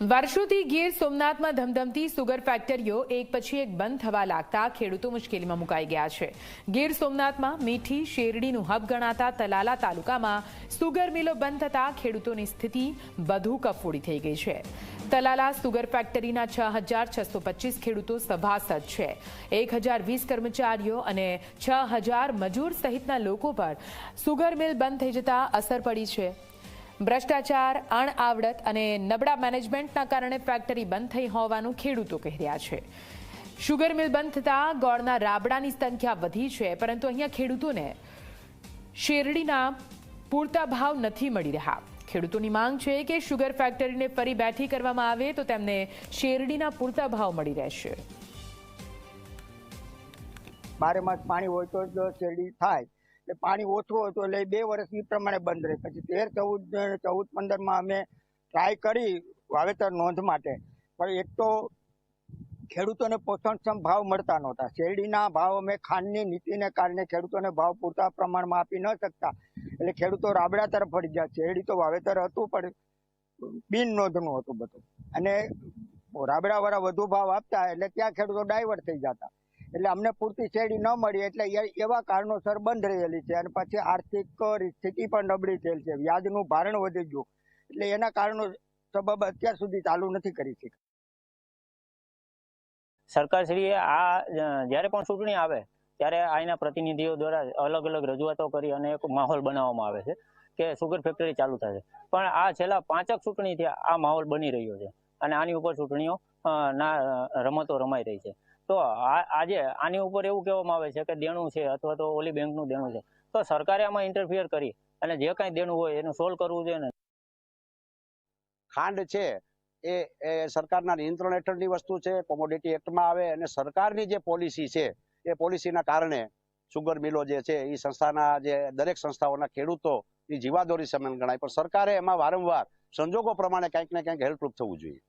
વર્ષોથી ગીર સોમનાથમાં ધમધમતી સુગર ફેક્ટરીઓ એક પછી એક બંધ થવા લાગતા ખેડૂતો મુશ્કેલીમાં મુકાઈ ગયા છે. ગીર સોમનાથમાં મીઠી, શેરડીનું હબ ગણાતા તલાલા તાલુકામાં સુગર મિલો બંધ થતા ખેડૂતોની સ્થિતિ વધુ કફોડી થઈ ગઈ છે. તલાલા સુગર ફેક્ટરીના છ હજાર છસો પચીસ ખેડૂતો સભાસદ છે. એક હજાર વીસ કર્મચારીઓ અને છ હજાર મજૂર સહિતના લોકો પર સુગર મિલ બંધ થઈ જતા અસર પડી છે. ભ્રષ્ટાચાર, અણઆવડત અને નબળા મેનેજમેન્ટના કારણે ફેક્ટરી બંધ થઈ હોવાનું ખેડૂતો કહી રહ્યા છે. શુગર મિલ બંધ થતાં ગોળના રાબડાની સંખ્યા વધી છે, પરંતુ અહીંયા ખેડૂતોને શેરડીના પૂરતા ભાવ નથી મળી રહ્યા. ખેડૂતોની માંગ છે કે શુગર ફેક્ટરીને ફરી બેઠી કરવામાં આવે તો તેમને શેરડીના પૂરતા ભાવ મળી રહેશે. બારે માસ પાણી હોય તો શેરડી થાય. એટલે પાણી ઓછું હતું એટલે બે વર્ષ એ પ્રમાણે બંધ રહે. પછી તેર ચૌદ ચૌદ, પંદરમાં અમે ટ્રાય કરી વાવેતર નોંધ માટે. પણ એક તો ખેડૂતોને પોષણક્ષમ ભાવ મળતા નહોતા. શેરડીના ભાવ અમે ખાંડની નીતિને કારણે ખેડૂતોને ભાવ પૂરતા પ્રમાણમાં આપી ન શકતા. એટલે ખેડૂતો રાબડા તરફ વળી ગયા. શેરડી તો વાવેતર હતું, પણ બિન નોંધનું હતું બધું. અને રાબડાવાળા વધુ ભાવ આપતા એટલે ત્યાં ખેડૂતો ડાયવર્ટ થઈ જતા. એટલે અમને પૂરતી શેરડી ન મળી એટલે એવા કારણોસર બંધ રહેલી છે અને પછી આર્થિક સ્થિતિ પણ નબળી થયેલ છે. વ્યાજનું ભારણ વધી ગયું. એટલે એના કારણો સબબ અત્યાર સુધી ચાલુ નથી કરી શકી. સરકારશ્રીએ આ જ્યારે પણ ચૂંટણી આવે, ત્યારે આના પ્રતિનિધિઓ દ્વારા અલગ અલગ રજૂઆતો કરી અને એક માહોલ બનાવવામાં આવે છે કે સુગર ફેક્ટરી ચાલુ થશે. પણ આ છેલ્લા પાંચક ચૂંટણીથી આ માહોલ બની રહ્યો છે અને આની ઉપર ચૂંટણીઓ ના રમતો રમાઈ રહી છે. તો આજે આની ઉપર એવું કહેવામાં આવે છે કે દેણું છે અથવા તો ઓલી બેંકનું દેણું છે. તો સરકારે આમાં ઇન્ટરફિયર કરી અને જે કાંઈ દેણું હોય એનું સોલ્વ કરવું જોઈએ ને. ખાંડ છે એ સરકારના નિયંત્રણ હેઠળની વસ્તુ છે કોમોડિટી એક્ટમાં આવે અને સરકારની જે પોલિસી છે, એ પોલિસીના કારણે સુગર મિલો જે છે એ સંસ્થાના જે દરેક સંસ્થાઓના ખેડૂતો એ જીવાદોરી સમાન ગણાય. પણ સરકારે એમાં વારંવાર સંજોગો પ્રમાણે કંઈક ને કંઈક હેલ્પરૂપ થવું જોઈએ.